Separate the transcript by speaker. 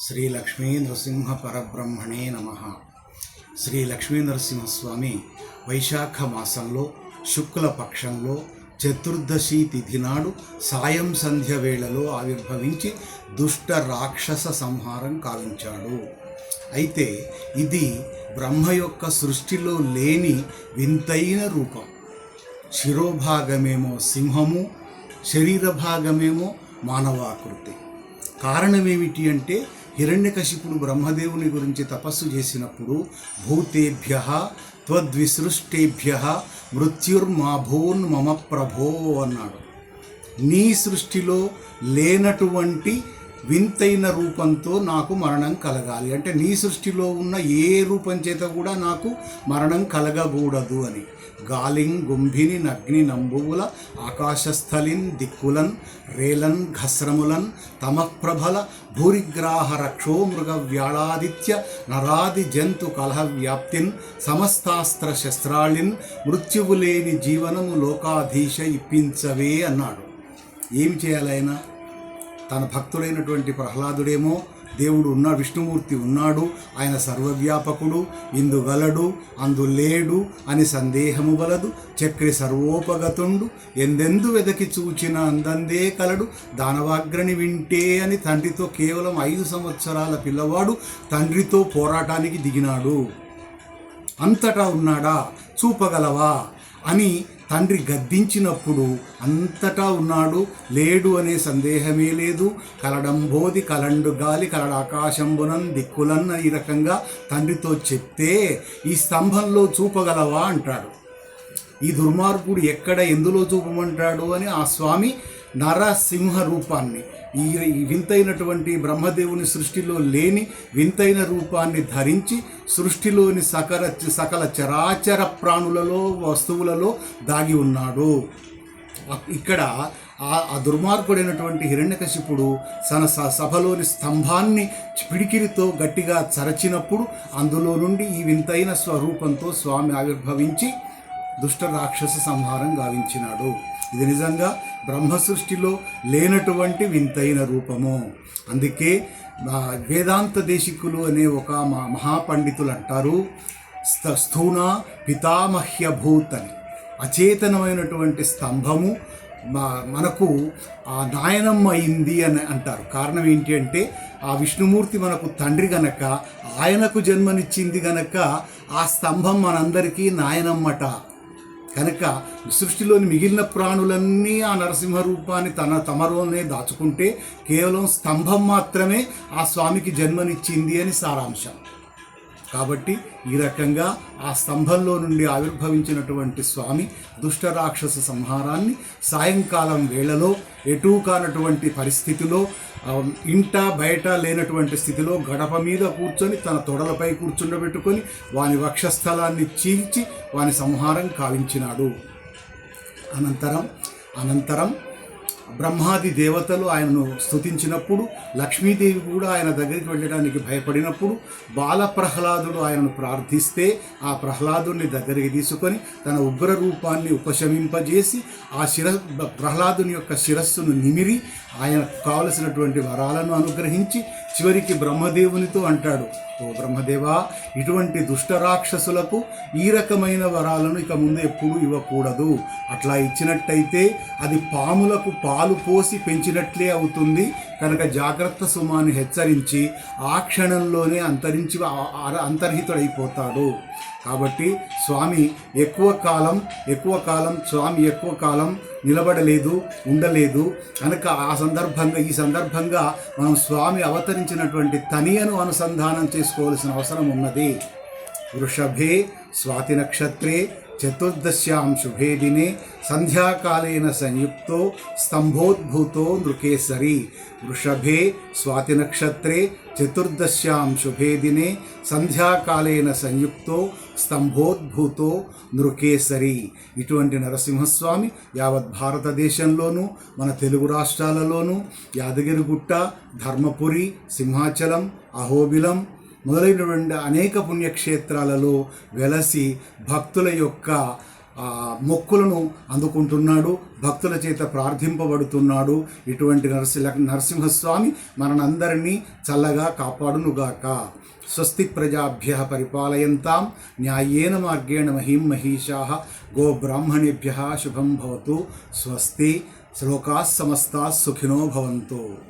Speaker 1: శ్రీ లక్ష్మీ నృసింహ పరబ్రహ్మణే నమ. శ్రీ లక్ష్మీ నరసింహస్వామి వైశాఖ మాసంలో శుక్ల పక్షంలో చతుర్దశి తిథి నాడు సాయం సంధ్య వేళలో ఆవిర్భవించి దుష్ట రాక్షస సంహారం కావించాడు. అయితే ఇది బ్రహ్మ యొక్క సృష్టిలో లేని వింతైన రూపం. శిరోభాగమేమో సింహము శరీర భాగమేమో మానవాకృతి. కారణమేమిటి అంటే హిరణ్యకశిపుడు బ్రహ్మదేవుని గురించి తపస్సు చేసినప్పుడు భూతేభ్య త్వద్విసృష్టేభ్య మృత్యుర్మాభూన్ మమ ప్రభో అన్నాడు. నీ సృష్టిలో లేనటువంటి వింతైన రూపంతో నాకు మరణం కలగాలి. అంటే నీ సృష్టిలో ఉన్న ఏ రూపం చేత కూడా నాకు మరణం కలగకూడదు అని. గాలిం గుంభిని నగ్ని నంబువుల ఆకాశస్థలిన్ దిక్కులన్ రేలన్ ఘస్రములన్ తమఃప్రభల భూరిగ్రాహ రక్షో మృగ వ్యాళాదిత్య నరాది జంతు కలహ వ్యాప్తిన్ సమస్తాస్త్ర శస్త్రాళిన్ మృత్యువు లేని జీవనము లోకాధీశ ఇప్పించవే అన్నాడు. ఏమి చేయాలైనా తన భక్తుడైనటువంటి ప్రహ్లాదుడేమో దేవుడు ఉన్న విష్ణుమూర్తి ఉన్నాడు ఆయన సర్వవ్యాపకుడు ఇందుగలడు అందు లేడు అని సందేహము వలదు చక్రి సర్వోపగతుండు ఎందెందు వెదకి చూచిన అందందే కలడు దానవాగ్రని వింటే అని తండ్రితో కేవలం ఐదు సంవత్సరాల పిల్లవాడు తండ్రితో పోరాటానికి దిగినాడు. అంతటా ఉన్నాడా? చూపగలవా? అని తండ్రి గద్దించినప్పుడు అంతటా ఉన్నాడు లేడు అనే సందేహమే లేదు. కలడంబోది కలండు గాలి కలడ ఆకాశంబునన్ దిక్కులన్న ఈ రకంగా తండ్రితో చెప్తే ఈ స్తంభంలో చూపగలవా? అంటాడు. ఈ దుర్మార్గుడు ఎక్కడ ఎందులో చూపమంటాడు? అని ఆ స్వామి నరసింహ రూపాన్ని ఈ ఈ వింతైనటువంటి బ్రహ్మదేవుని సృష్టిలో లేని వింతైన రూపాన్ని ధరించి సృష్టిలోని సకల సకల చరాచర ప్రాణులలో వస్తువులలో దాగి ఉన్నాడు. ఇక్కడ ఆ దుర్మార్గుడైనటువంటి హిరణ్యకశిపుడు తన స- సభలోని స్తంభాన్ని పిడికిలితో గట్టిగా చరచినప్పుడు అందులో నుండి ఈ వింతైన స్వరూపంతో స్వామి ఆవిర్భవించి దుష్ట రాక్షస సంహారం గావించినాడు. ఇది నిజంగా బ్రహ్మ సృష్టిలో లేనటువంటి వింతైన రూపము. అందుకే వేదాంత దేశికులు అనే ఒక మా మహాపండితులు అంటారు స్థ- స్థూణ పితామహ్యభూత్ అని అచేతనమైనటువంటి స్తంభము మనకు ఆ నాయనమ్మ అయింది అని అంటారు. కారణం ఏంటి అంటే ఆ విష్ణుమూర్తి మనకు తండ్రి గనక ఆయనకు జన్మనిచ్చింది గనక ఆ స్తంభం మనందరికీ నాయనమ్మట. కనుక సృష్టిలోని మిగిలిన ప్రాణులన్నీ ఆ నరసింహ రూపాన్ని తన తమలోనే దాచుకుంటే కేవలం స్తంభం మాత్రమే ఆ స్వామికి జన్మనిచ్చింది అని సారాంశం. కాబట్టి ఈ రకంగా ఆ స్తంభంలో నుండి ఆవిర్భవించినటువంటి స్వామి దుష్ట రాక్షస సంహారాన్ని సాయంకాలం వేళలో ఎటూ కానటువంటి పరిస్థితిలో ఇంట బయట లేనటువంటి స్థితిలో గడప మీద కూర్చొని తన తొడలపై కూర్చుండబెట్టుకొని వాని వక్షస్థలాన్ని చీల్చి వాని సంహారం కావించినాడు. అనంతరం అనంతరం బ్రహ్మాది దేవతలు ఆయనను స్తుతించినప్పుడు లక్ష్మీదేవి కూడా ఆయన దగ్గరికి వెళ్ళడానికి భయపడినప్పుడు బాల ప్రహ్లాదుడు ఆయనను ప్రార్థిస్తే ఆ ప్రహ్లాదుని దగ్గరికి తీసుకొని తన ఉగ్ర రూపాన్ని ఉపశమింపజేసి ఆ శిర ప్రహ్లాదుని యొక్క శిరస్సును నిమిరి ఆయనకు కావలసినటువంటి వరాలను అనుగ్రహించి చివరికి బ్రహ్మదేవునితో అంటాడు ఓ బ్రహ్మదేవా ఇటువంటి దుష్ట రాక్షసులకు ఈ రకమైన వరాలను ఇక ముందు ఎప్పుడు ఇవ్వకూడదు. అట్లా ఇచ్చినట్టయితే అది పాములకు పాలు పోసి పెంచినట్లే అవుతుంది. కనుక జాగ్రత్త సుమాన్ని హెచ్చరించి ఆ క్షణంలోనే అంతరించి అంతర్హితుడైపోతాడు. కాబట్టి స్వామి ఎక్కువ కాలం ఎక్కువ కాలం స్వామి ఎక్కువ కాలం నిలబడలేదు ఉండలేదు. కనుక ఆ సందర్భంగా ఈ సందర్భంగా మనం స్వామి అవతరించినటువంటి తనియను అనుసంధానం చేసుకోవాల్సిన అవసరం ఉన్నది. వృషభే స్వాతి నక్షత్రే చతుర్దశ్యాం శుభే దినే సంధ్యాకాలేన సంయుక్తో స్తంభోద్భూతో నృకేసరి వృషభే స్వాతి నక్షత్రే చతుర్దశ్యాం శుభే దినే సంధ్యాకాలేన సంయుక్తో స్తంభోద్భూతో నృకేసరి ఇటువంటి నరసింహస్వామి యావత్ భారతదేశంలోనూ మన తెలుగు రాష్ట్రాలలోనూ యాదగిరిగుట్ట ధర్మపురి సింహాచలం అహోబిలం మొదలైనటువంటి అనేక పుణ్యక్షేత్రాలలో వెలసి భక్తుల యొక్క మొక్కులను అందుకుంటున్నాడు భక్తుల చేత ప్రార్థింపబడుతున్నాడు. ఇటువంటి నరసి నరసింహస్వామి మనందరినీ చల్లగా కాపాడునుగాక. స్వస్తి ప్రజాభ్య పరిపాలయంతాం. న్యాయేన మార్గేణ మహిం మహిషా. గో బ్రాహ్మణేభ్య శుభం భవతు. స్వస్తి. శ్లోకా సమస్తా సుఖినో భవంతు.